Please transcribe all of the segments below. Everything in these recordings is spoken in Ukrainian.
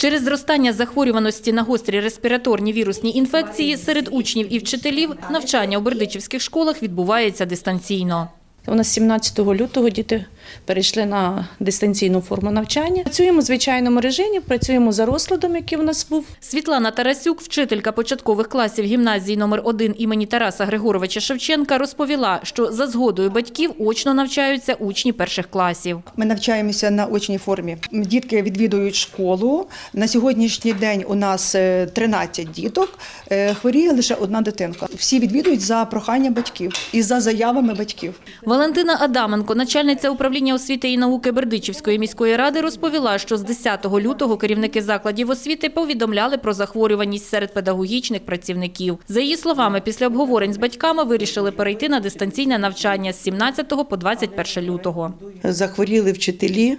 Через зростання захворюваності на гострі респіраторні вірусні інфекції серед учнів і вчителів навчання у бердичівських школах відбувається дистанційно. У нас 17 лютого діти перейшли на дистанційну форму навчання. Працюємо в звичайному режимі, працюємо за розкладом, який у нас був. Світлана Тарасюк, вчителька початкових класів гімназії номер 1 імені Тараса Григоровича Шевченка, розповіла, що за згодою батьків очно навчаються учні перших класів. Ми навчаємося на очній формі. Дітки відвідують школу. На сьогоднішній день у нас е, 13 діток. Е, Хворіє лише одна дитинка. Всі відвідують за прохання батьків і за заявами батьків. Валентина Адаменко, начальниця управління освіти і науки Бердичівської міської ради, розповіла, що з 10 лютого керівники закладів освіти повідомляли про захворюваність серед педагогічних працівників. За її словами, після обговорень з батьками вирішили перейти на дистанційне навчання з 17 по 21 лютого. захворіли вчителі.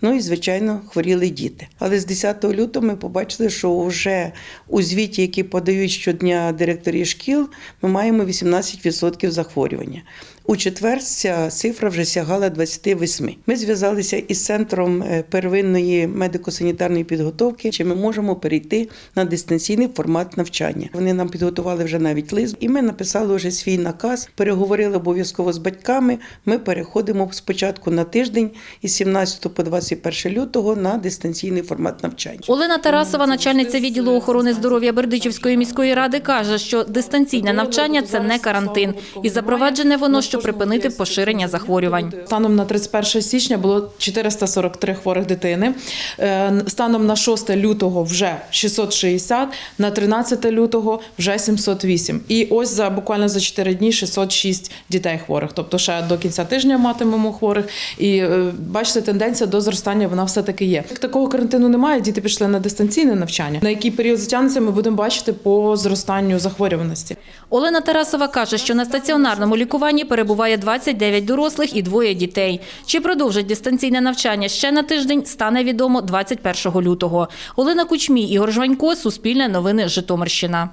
Ну і звичайно хворіли діти. Але з 10 лютого ми побачили, що вже у звіті, який подають щодня директорі шкіл, ми маємо 18% захворювання. У четвер ця цифра вже сягала 28. Ми зв'язалися із центром е, первинної медико-санітарної підготовки, чи ми можемо перейти на дистанційний формат навчання. Вони нам підготували вже навіть лист, і ми написали вже свій наказ, переговорили обов'язково з батьками. Ми переходимо спочатку на тиждень із 17 по 21 лютого на дистанційний формат навчання. Олена Тарасова, начальниця відділу охорони здоров'я Бердичівської міської ради, каже, що дистанційне навчання це не карантин, і запроваджене воно, щоб припинити поширення захворювань. Станом на 31 січня було 443 хворих дитини. Е, Станом на 6 лютого вже 660, на 13 лютого вже 708. І ось за буквально за 4 дні 606 дітей хворих. Тобто ще до кінця тижня матимемо хворих. І е, бачите, тенденція до зростання вона все таки є. Як Такого карантину немає. Діти пішли на дистанційне навчання. На який період затягнеться, ми будемо бачити по зростанню захворюваності. Олена Тарасова каже, що на стаціонарному лікуванні перебуває 29 дорослих і двоє дітей. Чи продовжать дистанційне навчання ще на тиждень, стане відомо 21 лютого. Олена Кучмій, Ігор Жванько, Суспільне новини, Житомирщина.